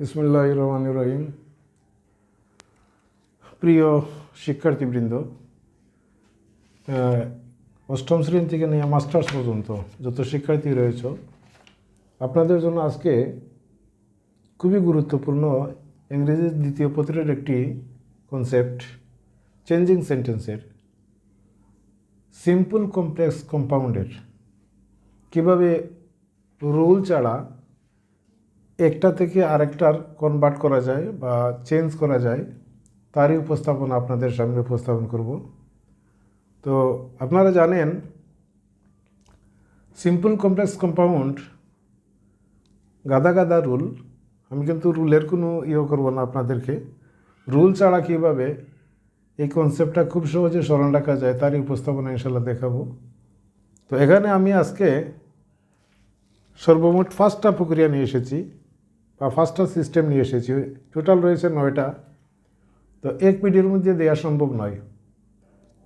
ইসমুল্লাহ রহমান রহিম প্রিয় শিক্ষার্থীবৃন্দ অষ্টম শ্রেণি থেকে নিয়ে মাস্টার্স পর্যন্ত যত শিক্ষার্থী রয়েছে, আপনাদের জন্য আজকে খুবই গুরুত্বপূর্ণ ইংরেজির দ্বিতীয় পত্রের একটি কনসেপ্ট চেঞ্জিং সেন্টেন্সের সিম্পল কমপ্লেক্স কম্পাউন্ডের কীভাবে রুল ছাড়া একটা থেকে আরেকটার কনভার্ট করা যায় বা চেঞ্জ করা যায়, তারই উপস্থাপনা আপনাদের সামনে উপস্থাপন করব। তো আপনারা জানেন সিম্পল কমপ্লেক্স কম্পাউন্ড গাদা গাদা রুল, আমি কিন্তু রুলের কোনো ইয়ে করব না আপনাদেরকে। রুল ছাড়া কীভাবে এই কনসেপ্টটা খুব সহজে স্মরণ রাখা যায়, তারই উপস্থাপনা ইনশাল্লাহ দেখাবো। তো এখানে আমি আজকে সর্বমোট পাঁচটা প্রক্রিয়া নিয়ে এসেছি। বা পাঁচটা সিস্টেম নিয়ে এসেছি। টোটাল রয়েছে নয়টা। তো এক ভিডিওর মধ্যে দেওয়া সম্ভব নয়।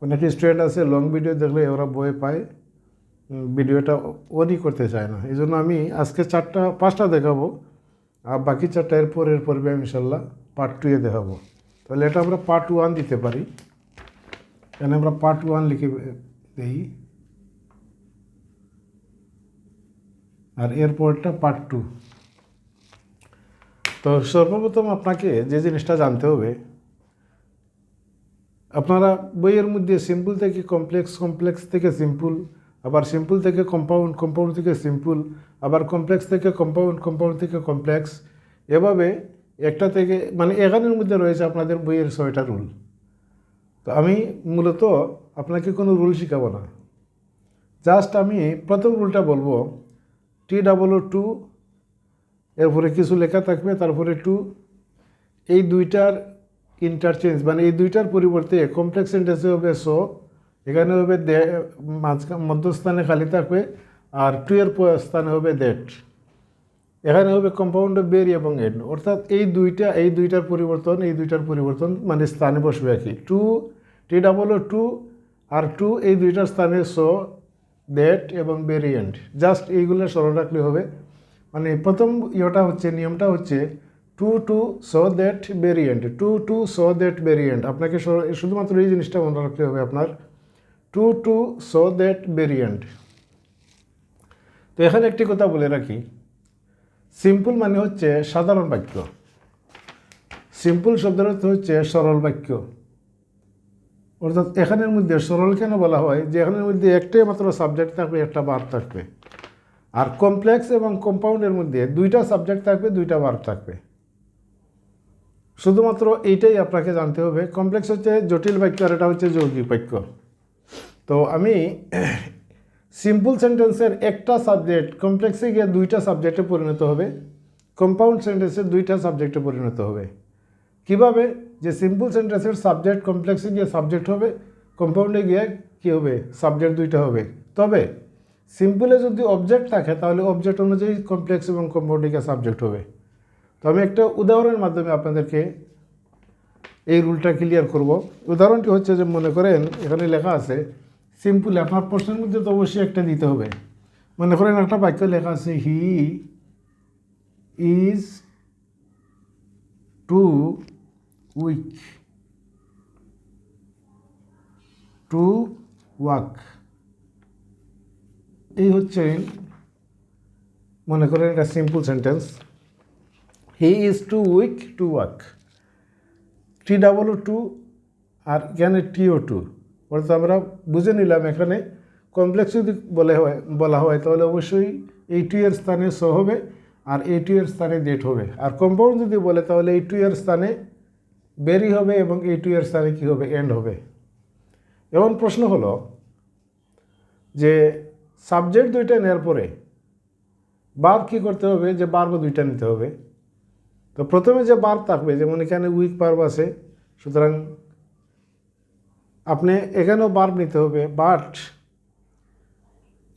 অনেক স্টুডেন্ট আছে লং ভিডিও দেখলে ওরা বই পায় ভিডিওটা অনই করতে চায় না। এই জন্য আমি আজকে চারটা, পাঁচটা দেখাবো। আর বাকি চারটা এরপর এরপর আমি ইনশাল্লাহ পার্ট টুয়ে দেখাবো। তাহলে এটা আমরা পার্ট ওয়ান দিতে পারি। এখানে আমরা পার্ট ওয়ান লিখে দিই। আর এরপরটা পার্ট টু তো সর্বপ্রথম আপনাকে যে জিনিসটা জানতে হবে, আপনারা বইয়ের মধ্যে সিম্পল থেকে কমপ্লেক্স কমপ্লেক্স থেকে সিম্পল আবার সিম্পল থেকে কম্পাউন্ড কম্পাউন্ড থেকে সিম্পল আবার কমপ্লেক্স থেকে কম্পাউন্ড কম্পাউন্ড থেকে কমপ্লেক্স এভাবে একটা থেকে মানে এখানের মধ্যে রয়েছে আপনাদের বইয়ের ছয়টা রুল। তো আমি মূলত আপনাকে কোনো রুল শেখাবো না। জাস্ট আমি প্রথম রুলটা বলব টি ডাবল ও টু এরপরে কিছু লেখা থাকবে, তারপরে টু এই দুইটার ইন্টারচেঞ্জ মানে এই দুইটার পরিবর্তে কমপ্লেক্স সেন্টেন্সে হবে সো এখানে হবে দে মধ্যস্থানে খালি থাকবে, আর টু এর স্থানে হবে দ্যাট এখানে হবে কম্পাউন্ড অফ বেরি এবং এন্ড অর্থাৎ এই দুইটা, এই দুইটার পরিবর্তন, এই দুইটার পরিবর্তন মানে স্থানে বসবে আর কি too T double O to R to এই দুইটার স্থানে সো দ্যাট এবং ভেরিয়েন্ট জাস্ট এইগুলো স্মরণ রাখলে হবে। মানে প্রথম ইয়েটা হচ্ছে, নিয়মটা হচ্ছে too to so that variant, too to so that variant. আপনাকে শুধুমাত্র এই জিনিসটা মনে রাখতে হবে আপনার, too to so that variant. তো এখানে একটি কথা বলে রাখি, সিম্পল মানে হচ্ছে সাধারণ বাক্য। সিম্পল শব্দের অর্থ হচ্ছে সরল বাক্য। অর্থাৎ এখানের মধ্যে সরল কেন বলা হয়? যে এখানের মধ্যে একটাই মাত্র সাবজেক্ট থাকবে, একটা বার থাকবে। আর কমপ্লেক্স এবং কম্পাউন্ডের মধ্যে দুইটা সাবজেক্ট থাকবে, দুইটা বার থাকবে। শুধুমাত্র এইটাই আপনাকে জানতে হবে। কমপ্লেক্স হচ্ছে জটিল বাক্য আর এটা হচ্ছে যৌগিক বাক্য। তো আমি সিম্পল সেন্টেন্সের একটা সাবজেক্ট কমপ্লেক্সে গিয়ে দুইটা সাবজেক্টে পরিণত হবে। কম্পাউন্ড সেন্টেন্সের দুইটা সাবজেক্টে পরিণত হবে। কীভাবে? যে সিম্পল সেন্টেন্সের সাবজেক্ট কমপ্লেক্সে গিয়ে সাবজেক্ট হবে কম্পাউন্ডে গিয়ে কী হবে? সাবজেক্ট দুইটা হবে। তবে সিম্পলে যদি অবজেক্ট থাকে, তাহলে অবজেক্ট অনুযায়ী কমপ্লেক্স এবং কম্পাউন্ডে সাবজেক্ট হবে। তো আমি একটা উদাহরণের মাধ্যমে আপনাদেরকে এই রুলটা ক্লিয়ার করব। উদাহরণটি হচ্ছে যে, মনে করেন এখানে লেখা আছে সিম্পল আপনার প্রশ্নের মধ্যে তো অবশ্যই একটা দিতে হবে। মনে করেন একটা বাক্য লেখা আছে he is too weak to walk এই হচ্ছে, মনে করেন এটা simple sentence he is too weak to walk T double O too আর এখানে টিও টু অর্থাৎ আমরা বুঝে নিলাম এখানে কমপ্লেক্স যদি বলে হয়, বলা হয়, তাহলে অবশ্যই এই টু এর স্থানে স হবে আর এই টু এর স্থানে ডেট হবে। আর কম্পাউন্ড যদি বলে, তাহলে এই টু এর স্থানে বেরি হবে এবং এই টু এর স্থানে কী হবে এন্ড হবে। এমন প্রশ্ন হলো যে সাবজেক্ট দুইটা নেওয়ার পরে বার কী করতে হবে? যে বারবো দুইটা নিতে হবে। তো প্রথমে যে বার থাকবে, যেমন এখানে উইক বার্ব আছে, সুতরাং আপনি এখানেও বার্ব নিতে হবে বাট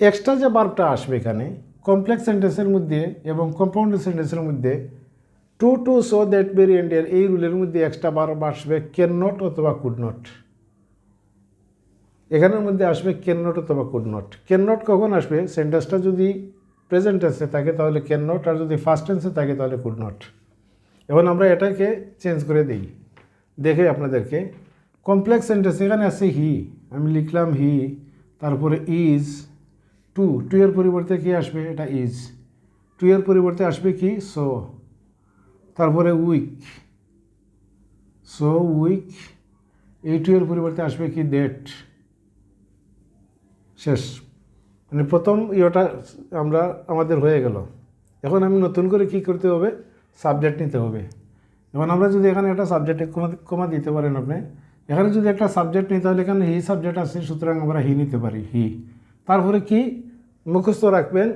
এক্সট্রা যে বার্বটা আসবে এখানে কমপ্লেক্স সেন্টেন্সের মধ্যে এবং কম্পাউন্ড সেন্টেন্সের মধ্যে টু টু সো দ্যাট ভেরিয়েন্টের এই রুলের মধ্যে এক্সট্রা বার্ব আসবে ক্যান নট অথবা কুড নট এখানের মধ্যে আসবে ক্যান নট অথবা কুড নট ক্যান নট কখন আসবে? সেন্টেন্সটা যদি প্রেজেন্ট টেন্সে থাকে তাহলে ক্যান নট আর যদি ফার্স্ট টেন্সে থাকে তাহলে কুড নট এখন আমরা এটাকে চেঞ্জ করে দিই। দেখে আপনাদেরকে। কমপ্লেক্স সেন্টেন্স এখানে আছে হি আমি লিখলাম হি তারপরে ইজ টু টু এর পরিবর্তে কি আসবে? এটা ইজ টু এর পরিবর্তে আসবে কি? সো তারপরে উইক সো উইক এই টু এর পরিবর্তে আসবে কি? ডেট শেষ। মানে প্রথম ইয়েটা আমরা আমাদের হয়ে গেল। এখন আমি নতুন করে কি করতে হবে? সাবজেক্ট নিতে হবে। এখন আমরা যদি এখানে একটা সাবজেক্ট কমা কমা দিতে পারেন আপনি, এখানে যদি একটা সাবজেক্ট নিতে হলে এখানে হি সাবজেক্ট আছে, সুতরাং আমরা হি নিতে পারি হি তারপরে কি? মুখস্থ রাখবেন।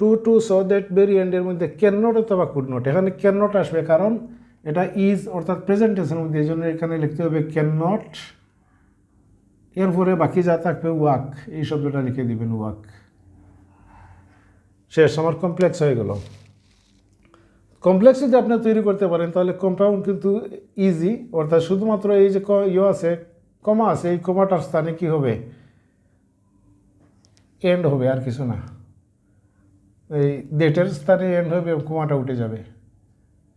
Too to so that very এন্ডের মধ্যে ক্যান নট অথবা কুড নট এখানে ক্যান নট আসবে কারণ এটা ইজ অর্থাৎ প্রেজেন্টেশনের মধ্যে, এই জন্য এখানে লিখতে হবে ক্যান নট এরপরে বাকি যা থাকবে, ওয়াক, এই শব্দটা লিখে দিবেন, ওয়াক। শেষ, আমার কমপ্লেক্স হয়ে গেল। কমপ্লেক্স যদি আপনি তৈরি করতে পারেন, তাহলে কম্পাউন্ড কিন্তু ইজি অর্থাৎ শুধুমাত্র এই যে ইয়ে আছে কমা আছে, এই কমাটার স্থানে কি হবে? এন্ড হবে, আর কিছু না। এই ডেটের স্থানে এন্ড হবে কমাটা উঠে যাবে।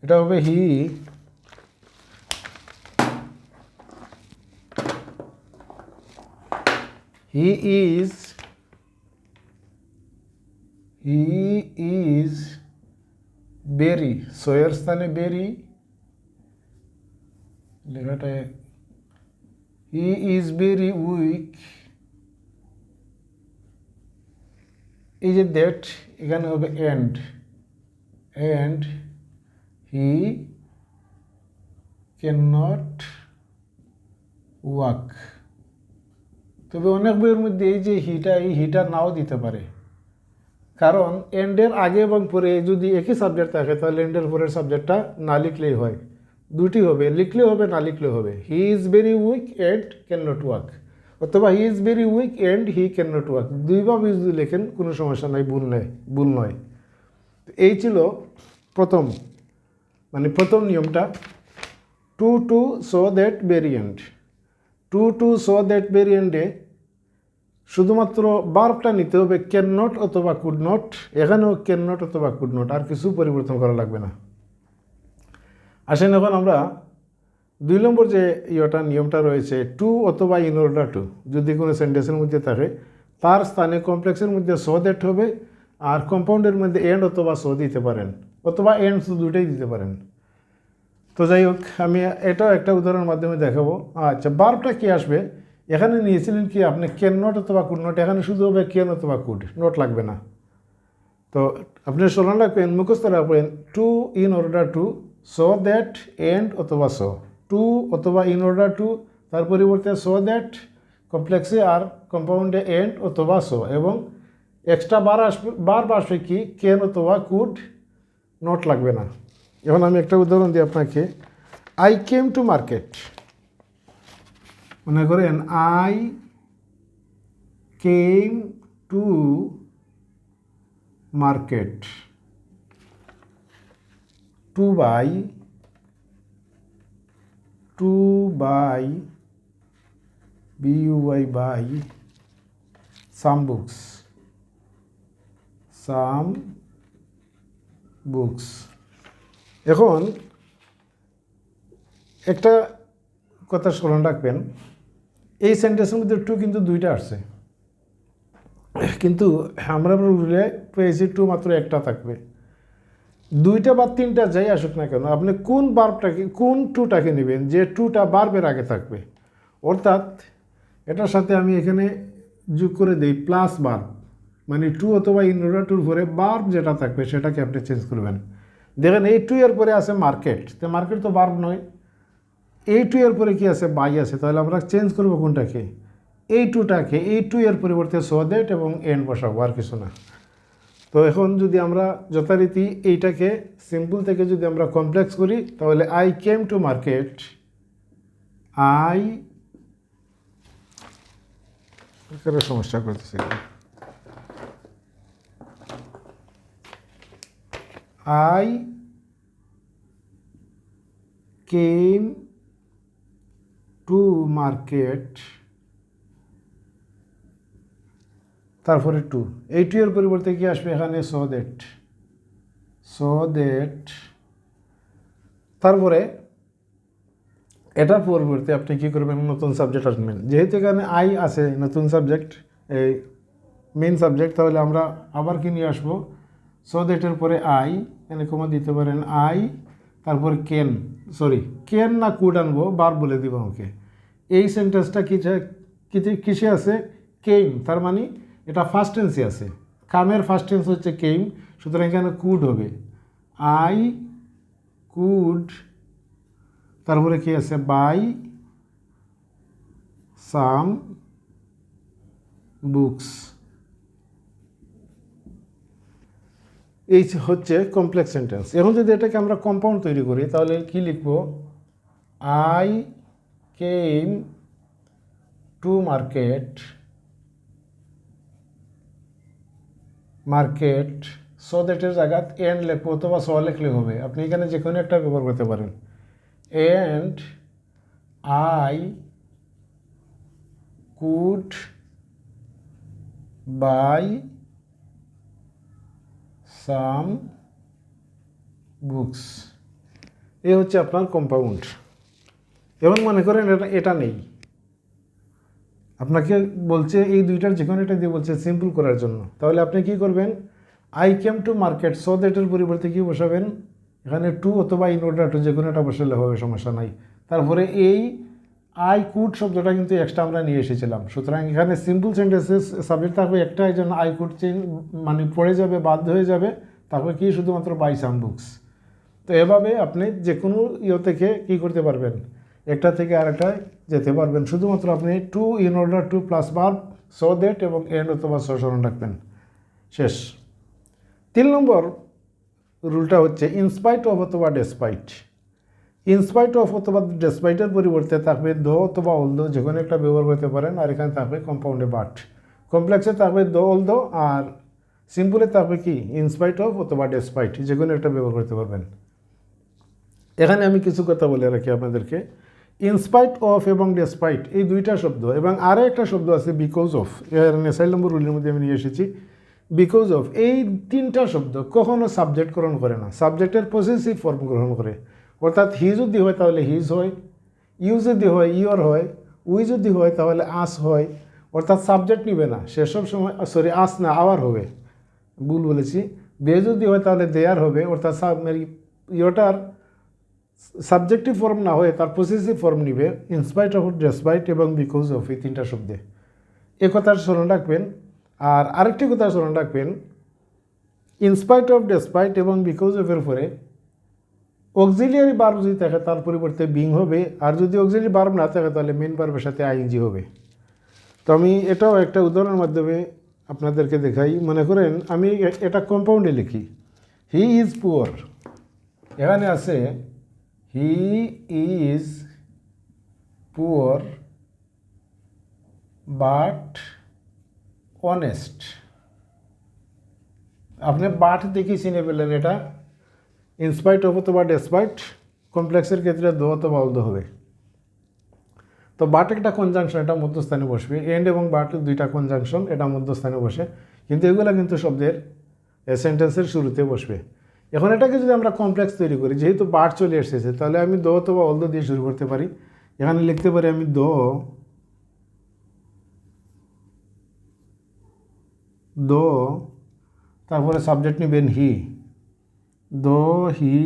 এটা হবে হি হি ইজ হি ইজ বেরি সোয়ের স্থানে বেরি লেখাটা হি ইজ ভেরি উইক এই যে দ্যাট এখানে হবে and and he can not walk তবে অনেক বইয়ের মধ্যে এই যে হিটা এই হিটা নাও দিতে পারে। কারণ এন্ডের আগে এবং পরে যদি একই সাবজেক্ট থাকে, তাহলে এন্ডের পরের সাবজেক্টটা না লিখলেই হয়। দুটি হবে, লিখলেও হবে, না লিখলেও হবে। He is very weak and can not work অথবা he is very weak and he can not walk দুইভাবে যদি লেখেন, কোনো সমস্যা নাই, ভুল নেই, ভুল নয়। এই ছিল প্রথম মানে প্রথম নিয়মটা। Too to so that variant too to so that ভেরিয়েন্টে শুধুমাত্র বার্বটা নিতে হবে ক্যান নট অথবা কুড নট এখানেও ক্যান নট অথবা কুড নট আর কিছু পরিবর্তন করা লাগবে না। আসেন এখন আমরা দুই নম্বর যে ইয়েটা, নিয়মটা রয়েছে টু অথবা ইন টু যদি কোনো সেন্টেন্সের মধ্যে থাকে, তার স্থানে কমপ্লেক্সের মধ্যে সো দ্যাট হবে, আর কম্পাউন্ডের মধ্যে এন্ড অথবা সো দিতে পারেন, অথবা এন্ড দুটোই দিতে পারেন। তো যাই হোক, আমি এটাও একটা উদাহরণের মাধ্যমে দেখাবো। আচ্ছা বার্বটা কি আসবে? এখানে নিয়েছিলেন কি আপনি কেন নট অথবা কুড নট এখানে শুধু হবে কেন অথবা কুড নোট লাগবে না। তো আপনি স্মরণ রাখবেন মুখস্থ রাখবেন to in order to so that and অথবা সো টু অথবা ইন অর্ডার টু তার পরিবর্তে সো দ্যাট কমপ্লেক্সে আর কম্পাউন্ডে এন্ড অথবা সো এবং এক্সট্রা বার আসবে বার আসবে কি কেন অথবা কুড নোট লাগবে না। এখন আমি একটা উদাহরণ দিই আপনাকে। আই কেম টু মার্কেট মনে করেন I came to market to buy to buy B U Y buy some books some books এখন একটা কথা স্মরণ রাখবেন, এই সেন্টেন্সের মধ্যে টু কিন্তু দুইটা আসছে। কিন্তু আমরা রুলে পেয়েছি টু মাত্র একটা থাকবে। দুইটা বা তিনটা যাই আসুক না কেন, আপনি কোন বার্বটাকে কোন টুটাকে নেবেন যে টুটা বার্বের আগে থাকবে। অর্থাৎ এটার সাথে আমি এখানে যোগ করে দিই প্লাস বার্ব মানে টু অথবা ইনরোডা টুর পরে বার্ব যেটা থাকবে সেটাকে আপনি চেঞ্জ করবেন। দেখেন, এই টু এর পরে আছে মার্কেট তো মার্কেট তো বার্ব নয়। এই টু এর পরে কি আছে? বাই আছে। তাহলে আমরা চেঞ্জ করব কোনটাকে? এই টুটাকে এই টু এর পরিবর্তে সো দ্যাট এবং এন্ড বসাবো, আর কিছু না। তো এখন যদি আমরা যথারীতি এইটাকে সিম্পল থেকে যদি আমরা কমপ্লেক্স করি, তাহলে I came to market I সমস্যা করতেছি। আই কেম টু মার্কেট তারপরে টু এই টু এর পরিবর্তে কি আসবে এখানে? সো দ্যাট সো দ্যাট তারপরে এটার পরিবর্তে আপনি কী করবেন? নতুন সাবজেক্ট আসবেন যেহেতু এখানে আই আছে, নতুন সাবজেক্ট এই মেন সাবজেক্ট তাহলে আমরা আবার কি নিয়ে আসব? সো দ্যাটের পরে আই এখানে কমা দিতে পারেন আই তারপরে কেন সরি কেন না কুড আনব, বার বলে দিব আমাকে। এই সেন্টেন্সটা কিসে- কিসে আছে? কেইম তার মানে এটা ফার্স্ট টেন্সে আছে। কামের ফার্স্ট টেন্স হচ্ছে কেইম সুতরাং এখানে কুড হবে। আই কুড তারপরে কি আছে? বাই সাম বুকস এই হচ্ছে কমপ্লেক্স সেন্টেন্স এখন যদি এটাকে আমরা কম্পাউন্ড তৈরি করি, তাহলে কি লিখব? I came to market market so দ্যাটের জায়গাত এন্ড লেখবো অথবা স লেখলে হবে। আপনি এখানে যে কোনো একটা ব্যবহার করতে পারেন। And I could buy some books. এ হচ্ছে আপনার কম্পাউন্ড এবং মনে করেন এটা এটা নেই। আপনাকে বলছে, এই দুইটার যে কোনো একটা দিয়ে বলছে সিম্পল করার জন্য। তাহলে আপনি কি করবেন? I came to market so দ্যাটের পরিবর্তে কি বসাবেন? এখানে টু অথবা ইন টু যে কোনো একটা বসালে হবে, সমস্যা নাই। তারপরে এই আই কুড শব্দটা কিন্তু এক্সট্রা আমরা নিয়ে এসেছিলাম। সুতরাং এখানে সিম্পল সেন্টেন্সেস সাবজেক্ট থাকবে একটা জন্য আই কুড চেঞ্জ মানে পড়ে যাবে, বাধ্য হয়ে যাবে, তারপরে কি শুধুমাত্র বাই সাম বুকস তো এভাবে আপনি যে কোনো ইয়ে থেকে কী করতে পারবেন? একটা থেকে আরেকটায় যেতে পারবেন। শুধুমাত্র আপনি to in order to plus bar so that এবং এন্ড অথবা সো স্মরণ রাখবেন। শেষ। তিন নম্বর রুলটা হচ্ছে ইনস্পাইট অথবা ডেসপাইট ইনস্পাইট অফ অথবা ডেসপাইটের পরিবর্তে থাকবে দো অথবা অলদো যে কোনো একটা ব্যবহার করতে পারেন, আর এখানে থাকবে কম্পাউন্ডে বাট কমপ্লেক্সে থাকবে দো অলদো আর সিম্পলে থাকবে কি? ইনস্পাইট অফ অথবা ডেসপাইট যে কোনো একটা ব্যবহার করতে পারবেন। এখানে আমি কিছু কথা বলে রাখি আপনাদেরকে। ইনস্পাইট অফ এবং ডেসপাইট এই দুইটা শব্দ, এবং আরও একটা শব্দ আছে বিকজ অফ এর নেসাইল নম্বর রুলের মধ্যে আমি নিয়ে এসেছি। বিকজ অফ এই তিনটা শব্দ কখনো সাবজেক্ট গ্রহণ করে না। সাবজেক্টের পজিটিভ ফর্ম গ্রহণ করে। অর্থাৎ হি যদি হয় তাহলে হিজ হয় ইউ যদি হয় ইয়র হয় উই যদি হয় তাহলে আস হয়। অর্থাৎ সাবজেক্ট নিবে না সেসব সময় সরি আস না আওয়ার হবে। ভুল বলেছি। বে যদি হয় তাহলে দেয়ার হবে, অর্থাৎ ইয়টার সাবজেক্টিভ ফর্ম না হয়ে তার পজিটিভ ফর্ম নিবে ইনস্পাইট অফ ডেসপাইট এবং বিকজ অফ এই তিনটা শব্দে। এ কথার স্মরণ রাখবেন। আর আরেকটি কথা স্মরণ রাখবেন। ইনস্পাইট অফ ডেসপাইট এবং বিকজ অফের পরে অক্সিলিয়ারি বার্ব যদি থাকে, তার পরিবর্তে বিং হবে। আর যদি অক্সিলিয়ারি বার্ব না থাকে, তাহলে মেন বার্বের সাথে আইএনজি হবে। তো আমি এটাও একটা উদাহরণের মাধ্যমে আপনাদেরকে দেখাই। মনে করেন, আমি এটা কম্পাউন্ডে লিখি। হি ইজ পুয়ার এখানে আছে he is poor but honest আপনি বাট দেখে চিনে পেলেন এটা। ইনস্পাইট অফ অথবা ডেসপাইট কমপ্লেক্সের ক্ষেত্রে দো অথবা অলদো হবে। তো বাট একটা কনজাংশন এটা মধ্যস্থানে বসবে। এন্ড এবং বাট দুইটা কনজাংশন এটা মধ্যস্থানে বসে। কিন্তু এগুলো কিন্তু শব্দের সেন্টেন্সের শুরুতে বসবে। এখন এটাকে যদি আমরা কমপ্লেক্স তৈরি করি, যেহেতু বাট চলে এসেছে, তাহলে আমি দো অথবা অলদো দিয়ে শুরু করতে পারি। এখানে লিখতে পারি আমি দো দো, তারপরে সাবজেক্ট নেবেন হি দো হি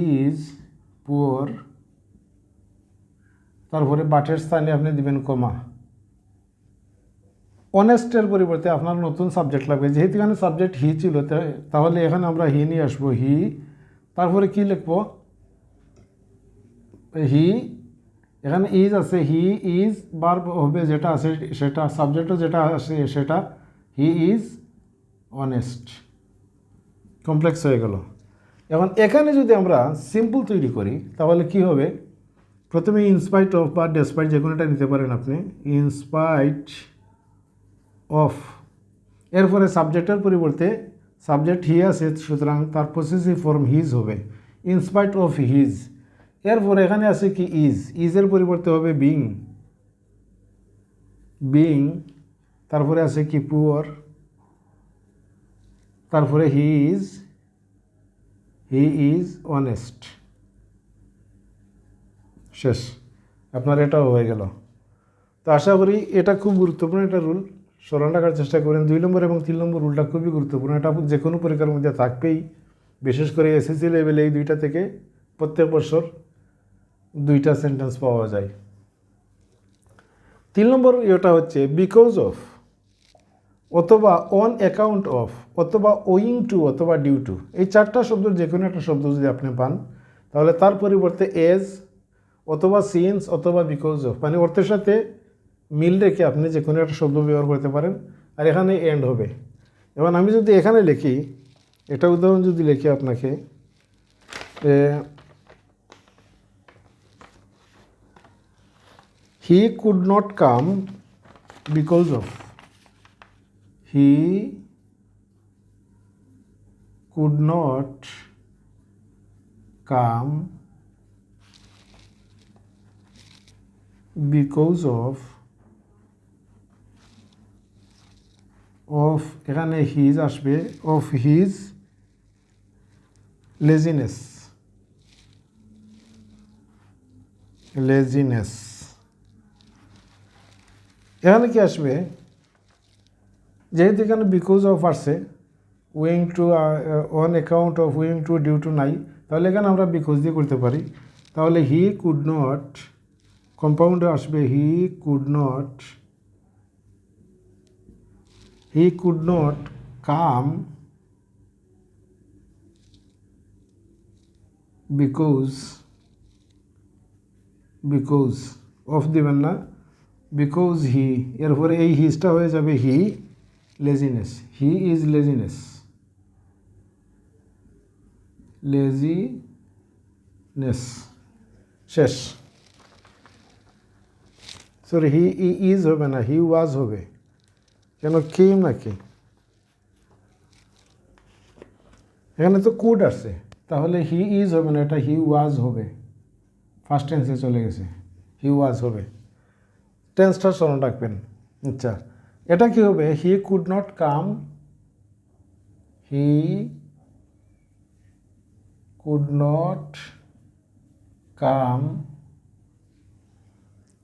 ইজ পুয়ার তারপরে বাটের স্থানে আপনি দিবেন কমা অনেস্টের পরিবর্তে আপনার নতুন সাবজেক্ট লাগবে। যেহেতু এখানে সাবজেক্ট হি ছিল তাহলে এখানে আমরা হি নিয়ে আসব। হি তারপরে কি লিখব? হি এখানে ইজ আছে। হি ইজ বার হবে যেটা আছে, সেটা সাবজেক্টও যেটা আছে, সেটা হি ইজ অনেস্ট কমপ্লেক্স হয়ে গেল। এখন এখানে যদি আমরা সিম্পল তৈরি করি, তাহলে কি হবে? প্রথমে ইনস্পাইট অফ বা ডেসপাইট যে কোনোটা নিতে পারেন আপনি। ইনস্পাইট অফ এরপরে সাবজেক্টের পরিবর্তে সাবজেক্ট হি আছে সুতরাং তার পসেসিভ ফর্ম হিজ হবে। ইনস্পাইট অফ হিজ এরপরে এখানে আছে কি ইজ ইজের পরিবর্তে হবে বিং বিং তারপরে আছে কি পুয়ার তারপরে he is he is honest শেষ। আপনার এটাও হয়ে গেল। তো আশা করি এটা খুব গুরুত্বপূর্ণ একটা রুল স্মরণ রাখার চেষ্টা করেন। দুই নম্বর এবং তিন নম্বর রুলটা খুবই গুরুত্বপূর্ণ। এটা যে কোনো পরীক্ষার মধ্যে থাকবেই। বিশেষ করে এসএসসি লেভেলে এই দুইটা থেকে প্রত্যেক বছর দুইটা সেন্টেন্স পাওয়া যায়। তিন নম্বর ইয়েটা হচ্ছে বিকজ অফ অথবা অন অ্যাকাউন্ট অফ অথবা ওয়িং টু অথবা ডিউ টু এই চারটা শব্দ যে কোনো একটা শব্দ যদি আপনি পান, তাহলে তার পরিবর্তে এজ অথবা সিন্স অথবা বিকজ অফ মানে অর্থের সাথে মিল রেখে আপনি যে কোনো একটা শব্দ ব্যবহার করতে পারেন, আর এখানে এন্ড হবে। এবং আমি যদি এখানে লিখি এটা উদাহরণ যদি লিখি আপনাকে he could not come because of he could not come because of of, এখানে হিজ আসবে অফ হিজ লেজিনেস লেজিনেস এখানে কি আসবে? যেহেতু এখানে বিকজ অফ আসছে owing to on account of owing to due to নাই, তাহলে এখানে আমরা বিকজ দিয়ে করতে পারি। তাহলে হি কুড নট কম্পাউন্ডে আসবে he could not he could not come because because of দিবেন না বিকজ হি এরপরে এই হিজটা হয়ে যাবে he laziness he is laziness laziness শেষ সরি হি ইজ হবে না হি ওয়াজ হবে কেন কেম নাকি এখানে তো কুড আসছে। তাহলে হি ইজ হবে না এটা হি ওয়াজ হবে ফার্স্ট টেন্সে চলে গেছে। হি ওয়াজ হবে টেন্সটা স্মরণ রাখবেন। আচ্ছা। এটা কি হবে? He could not come he could not come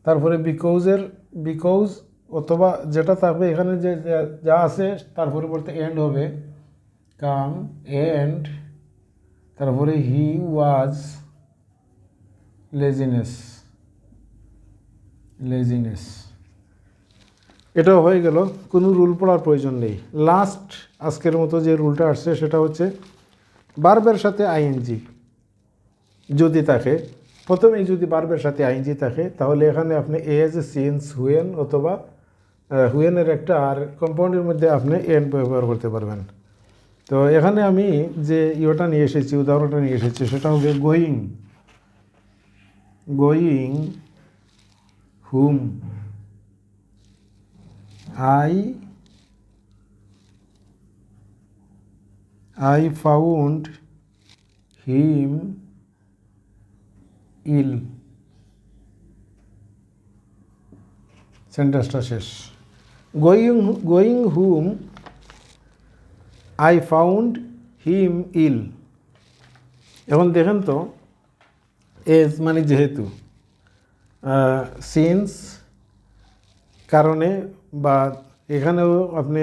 তারপরে বিকৌজের বিকৌজ অথবা যেটা থাকবে, এখানে যে, যে- আছে, তার পরিবর্তে এন্ড হবে। কাম এন্ড তারপরে হি ওয়াজ লেজিনেস লেজিনেস এটাও হয়ে গেল, কোনো রুল পড়ার প্রয়োজন নেই। লাস্ট আজকের মতো যে রুলটা আসছে সেটা হচ্ছে বার্বের সাথে আইএনজি যদি থাকে, প্রথমেই যদি বার্বের সাথে আইএনজি থাকে, তাহলে এখানে আপনি এজ এ সিন্স হুয়েন অথবা হুয়েনের একটা আর কম্পাউন্ডের মধ্যে আপনি এন ব্যবহার করতে পারবেন। তো এখানে আমি যে ইয়েটা নিয়ে এসেছি, উদাহরণটা নিয়ে এসেছি, সেটা হবে going going hmm I I found him ill সেন্টেন্সটা শেষ। Going going hmm, I found him ill. এখন দেখেন তো, এজ মানে যেহেতু সিন্স কারণে বা এখানেও আপনি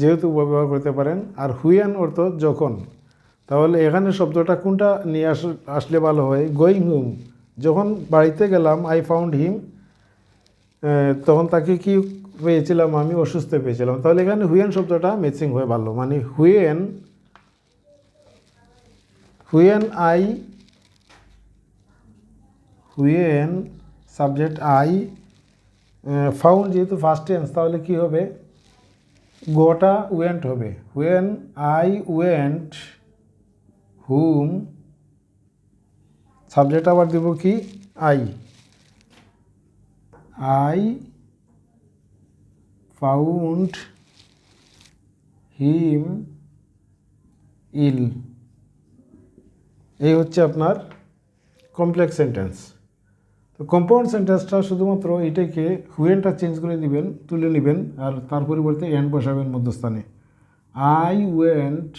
যেহেতু ব্যবহার করতে পারেন, আর হুইয়ান অর্থ যখন, তাহলে এখানে শব্দটা কোনটা নিয়ে আস, আসলে ভালো হয়? Going hmm. যখন বাড়িতে গেলাম, আই ফাউন্ড হিম তখন তাকে কি পেয়েছিলাম? আমি অসুস্থ পেয়েছিলাম। তাহলে এখানে হুইয়েন শব্দটা ম্যাচিং হয়ে ভালো। মানে when when I when subject I found যেহেতু ফার্স্ট টেন্স তাহলে কি হবে? গোটা ওয়েন্ট হবে। When I went hmm subject আবার দেব কি? I I found him ill এই হচ্ছে আপনার কমপ্লেক্স সেন্টেন্স তো কম্পাউন্ড সেন্টেন্সটা শুধুমাত্র এটাকে হুয়েনটা চেঞ্জ করে দিবেন তুলে নেবেন আর তার পরিবর্তে এন্ড বসাবেন মধ্যস্থানে। আই ওয়েন্ট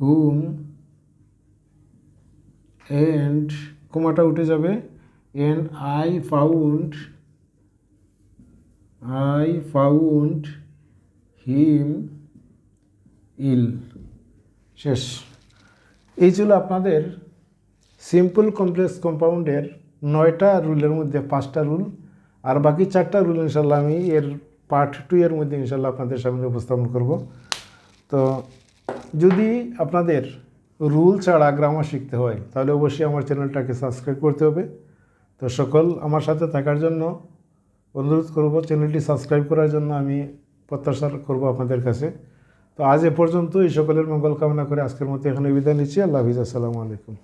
হুম এন্ড কমাটা উঠে যাবে and I found I found him ill শেষ। এই ছিল আপনাদের সিম্পল কমপ্লেক্স কম্পাউন্ডের নয়টা রুলের মধ্যে পাঁচটা রুল আর বাকি চারটা রুল ইনশাল্লাহ আমি এর পার্ট টু এর মধ্যে ইনশাল্লাহ আপনাদের সামনে উপস্থাপন করব। তো যদি আপনাদের রুল ছাড়া গ্রামার শিখতে হয়, তাহলে অবশ্যই আমার চ্যানেলটাকে সাবস্ক্রাইব করতে হবে। তো সকল আমার সাথে থাকার জন্য অনুরোধ করব, চ্যানেলটি সাবস্ক্রাইব করার জন্য আমি প্রত্যাশা করব আপনাদের কাছে। তো আজ এ পর্যন্ত এই সকলের মঙ্গল কামনা করে আজকের মতো এখানে বিদায় নিচ্ছি। আল্লাহ হাফিজ, আসসালামু আলাইকুম।